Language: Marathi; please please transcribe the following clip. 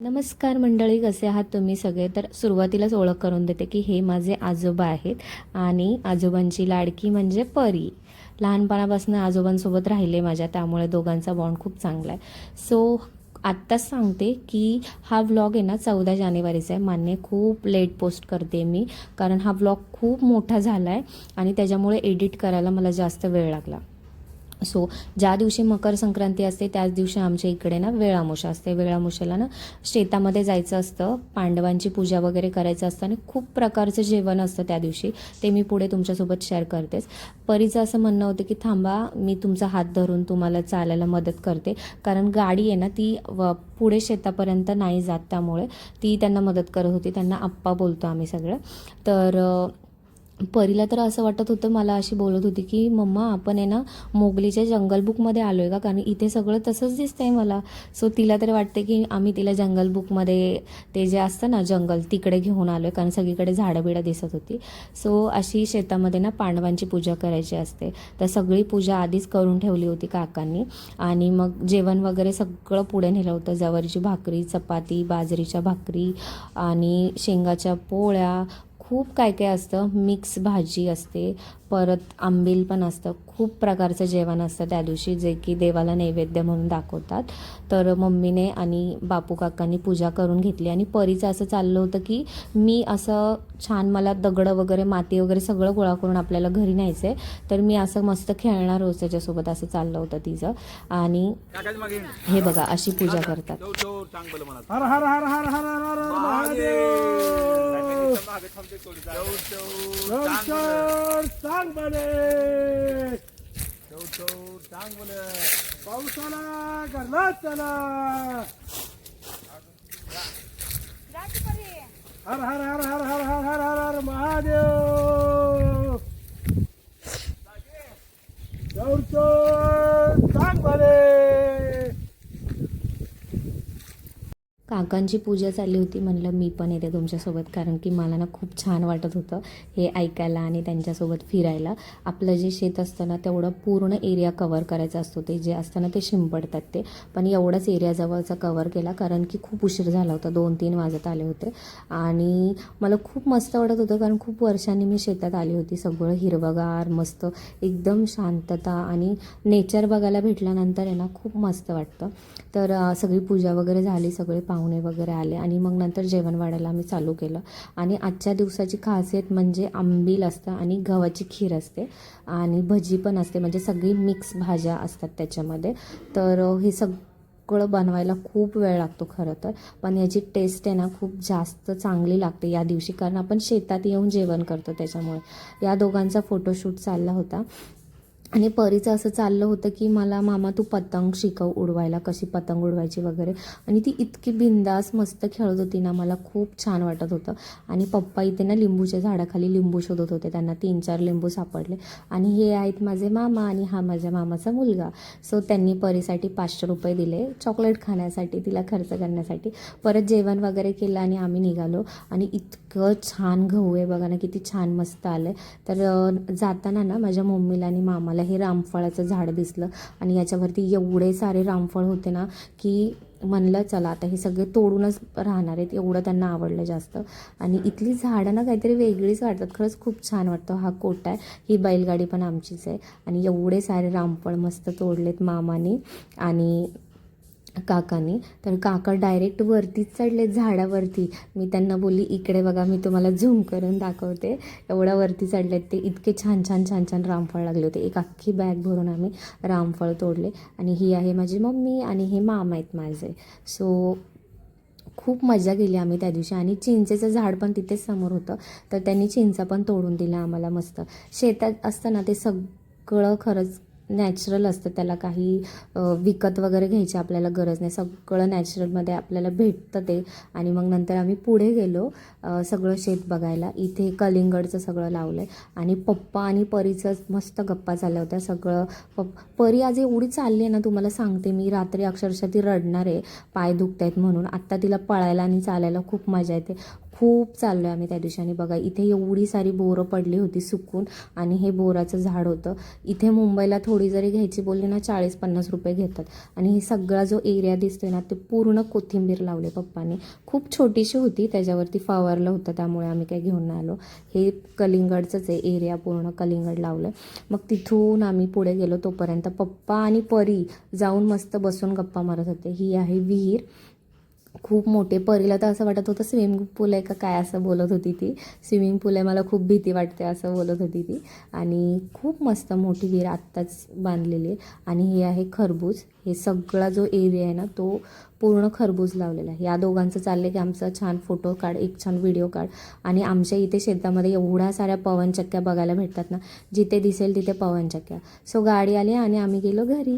नमस्कार मंडळी कसे आहात तुम्ही सगळे? तर सुरुवातीलाच ओळख करून देते की हे माझे आजोबा आहेत आणि आजोबांची लाडकी म्हणजे परी. लहानपणापासून आजोबांसोबत राहिले माझ्या त्यामुळे दोघांचा बॉन्ड खूप चांगला आहे. सो आत्ताच सांगते की हा व्लॉग आहे ना चौदा जानेवारीचा आहे. मान्य खूप लेट पोस्ट करते मी कारण हा व्लॉग खूप मोठा झाला आहे आणि त्याच्यामुळे एडिट करायला मला जास्त वेळ लागला. सो ज्या दिवशी मकर संक्रांती असते त्याच दिवशी आमच्या इकडे ना वेळामुशा असते. वेळामुशाला ना शेतामध्ये जायचं असतं पांडवांची पूजा वगैरे करायचं असतं आणि खूप प्रकारचं जेवण असतं त्या दिवशी. ते मी पुढे तुमच्यासोबत शेअर करतेच. परीचं असं म्हणणं होतं की थांबा मी तुमचा हात धरून तुम्हाला चालायला मदत करते. कारण गाडी आहे ना ती व पुढे शेतापर्यंत नाही जात त्यामुळे ती त्यांना मदत करत होती. त्यांना आप्पा बोलतो आम्ही सगळं. तर परीला तर असं वाटत होतं मला अशी बोलत होती की मम्मा आपण आहे ना मोगलीच्या जंगल बुकमध्ये आलो आहे का? कारण इथे सगळं तसंच दिसतं आहे मला. सो तिला तर वाटते की आम्ही तिला जंगल बुकमध्ये ते जे असतं ना जंगल तिकडे घेऊन आलो आहे कारण सगळीकडे झाडं बिडं दिसत होती. सो अशी शेतामध्ये ना पांडवांची पूजा करायची असते. तर सगळी पूजा आधीच करून ठेवली होती काकांनी. आणि मग जेवण वगैरे सगळं पुढे नेलं होतं. जवारीची भाकरी चपाती बाजरीच्या भाकरी आणि शेंगाच्या पोळ्या खूप काय काय असतं मिक्स भाजी असते परत आंबील पण असतं खूप प्रकारचं जेवण असतं त्या दिवशी जे की देवाला नैवेद्य म्हणून दाखवतात तर मम्मीने आणि बापू काकांनी पूजा करून घेतली आणि परीचं असं चाललं होतं की मी असं छान मला दगडं वगैरे माती वगैरे सगळं गोळा करून आपल्याला घरी न्यायचं आहे तर मी असं मस्त खेळणार रोज त्याच्यासोबत असं चाललं होतं तिचं आणि हे बघा अशी पूजा करतात चौ चौ चांग बोल मला हर हर हर हर हर हर हर महादेव मागे थांबते थोडी चौ चौ लवकर चांग बने चौ चौ चांग बोल पावसाला करणार चला हर हर हर हर हर हर हर हर हर महादेव चौर चौर चांग बने काकांची पूजा चालली होती. म्हणलं मी पण येते तुमच्यासोबत कारण की मला ना खूप छान वाटत होतं हे ऐकायला आणि त्यांच्यासोबत फिरायला. आपलं जे शेत असतं ना तेवढं पूर्ण एरिया कवर करायचा असतो. ते जे असतं ना ते शिंपडतात ते. पण एवढाच एरिया जवळचा कवर केला कारण की खूप उशीर झाला होता. दोन तीन वाजत आले होते. आणि मला खूप मस्त वाटत होतं कारण खूप वर्षांनी मी शेतात आली होती. सगळं हिरवगार मस्त एकदम शांतता आणि नेचर बघायला भेटल्यानंतर आहे ना खूप मस्त वाटतं. तर सगळी पूजा वगैरे झाली सगळे पाहुणे वगैरे आले आणि मग नंतर जेवण वाढायला आम्ही चालू केलं. आणि आजच्या दिवसाची खासियत म्हणजे आंबील असतं आणि गव्हाची खीर असते आणि भजी पण असते. म्हणजे सगळी मिक्स भाज्या असतात त्याच्यामध्ये. तर हे हे सगळं बनवायला खूप वेळ लागतो खरं तर. पण याची टेस्ट आहे ना खूप जास्त चांगली लागते या दिवशी. कारण आपण शेतात येऊन जेवण करतो त्याच्यामुळे. या दोघांचा फोटोशूट चालला होता. आणि परीचं असं चाललं होतं की मला मामा तू पतंग शिकव उडवायला कशी पतंग उडवायची वगैरे. आणि ती इतकी बिंदास मस्त खेळत होती ना मला खूप छान वाटत होतं. आणि पप्पा इथे ना लिंबूच्या झाडाखाली लिंबू शोधत होते. त्यांना तीन चार लिंबू सापडले. आणि हे आहेत माझे मामा आणि हा माझ्या मामाचा मुलगा. सो त्यांनी परीसाठी पाचशे रुपये दिले चॉकलेट खाण्यासाठी तिला खर्च करण्यासाठी. परत जेवण वगैरे केलं आणि आम्ही निघालो. आणि इतकं छान गहू आहे बघा ना किती छान मस्त आलं तर जाताना ना माझ्या मम्मीला आणि मामाला हे रामफळाचं झाड दिसलं. आणि याच्यावरती एवढे सारे रामफळ होते ना की म्हणलं चला आता हे सगळे तोडूनच राहणार आहेत एवढं त्यांना आवडलं जास्त. आणि इथली झाडं ना काहीतरी वेगळीच वाटतात. खरंच खूप छान वाटतं. हा कोटा आहे. ही बैलगाडी पण आमचीच आहे. आणि एवढे सारे रामफळ मस्त तोडलेत मामाने. आणि काकांनी. तर काका डायरेक्ट वरतीच चढले झाडावरती. मी त्यांना बोलली इकडे बघा मी तुम्हाला झूम करून दाखवते. एवढ्या वरती चढलेत ते. इतके छान छान छान छान रामफळ लागले होते. एक अख्खी बॅग भरून आम्ही रामफळ तोडले. आणि ही आहे माझी मम्मी आणि हे मामा आहेत माझे. सो खूप मजा केली आम्ही त्या दिवशी. आणि चिंचेचं झाड पण तिथेच समोर होतं. तर त्यांनी चिंचा पण तोडून दिला आम्हाला मस्त. शेतात असतं ना ते सगळं खरंच नॅचरल असतं त्याला काही विकत वगैरे घ्यायची आपल्याला गरज नाही. सगळं नॅचरलमध्ये आपल्याला भेटतं ते. आणि मग नंतर आम्ही पुढे गेलो सगळं शेत बघायला. इथे कलिंगडचं सगळं लावलं आहे आणि पप्पा आणि परीचं मस्त गप्पा झाल्या होत्या सगळं. पप परी आज एवढी चालली आहे ना तुम्हाला सांगते मी रात्री अक्षरशः ती रडणार आहे. पाय दुखत आहेत म्हणून. आत्ता तिला पळायला आणि चालायला खूप मजा येते. खूप चाललो आहे आम्ही त्या दिवशी. आणि बघा इथे एवढी सारी बोरं पडली होती सुकून. आणि हे बोराचं झाड होतं. इथे मुंबईला थोडी जरी घ्यायची बोलली ना चाळीस पन्नास रुपये घेतात. आणि हे सगळा जो एरिया दिसतोय ना ते पूर्ण कोथिंबीर लावले पप्पाने. खूप छोटीशी होती त्याच्यावरती फवारलं होतं त्यामुळे आम्ही काही घेऊन नाही आलो. हे कलिंगडचंच आहे एरिया पूर्ण कलिंगड लावलं मग तिथून आम्ही पुढे गेलो तोपर्यंत पप्पा आणि परी जाऊन मस्त बसून गप्पा मारत होते. ही आहे विहीर. खूप मोठे परीला तर असं वाटत होतं स्विमिंग पूल आहे का? काय असं बोलत होती ती. स्विमिंग पूल आहे मला खूप भीती वाटते असं बोलत होती ती. आणि खूप मस्त मोठी विहीर आत्ताच बांधलेली आहे. आणि हे आहे खरबूज. हे सगळा जो एरिया आहे ना तो पूर्ण खरबूज लावलेला आहे. या दोघांचं चाललं की आमचा छान फोटो काढ एक छान व्हिडिओ काढ. आणि आमच्या इथे शेतामध्ये एवढ्या साऱ्या पवनचक्क्या बघायला भेटतात ना जिथे दिसेल तिथे पवनचक्क्या. सो गाडी आली आणि आम्ही गेलो घरी.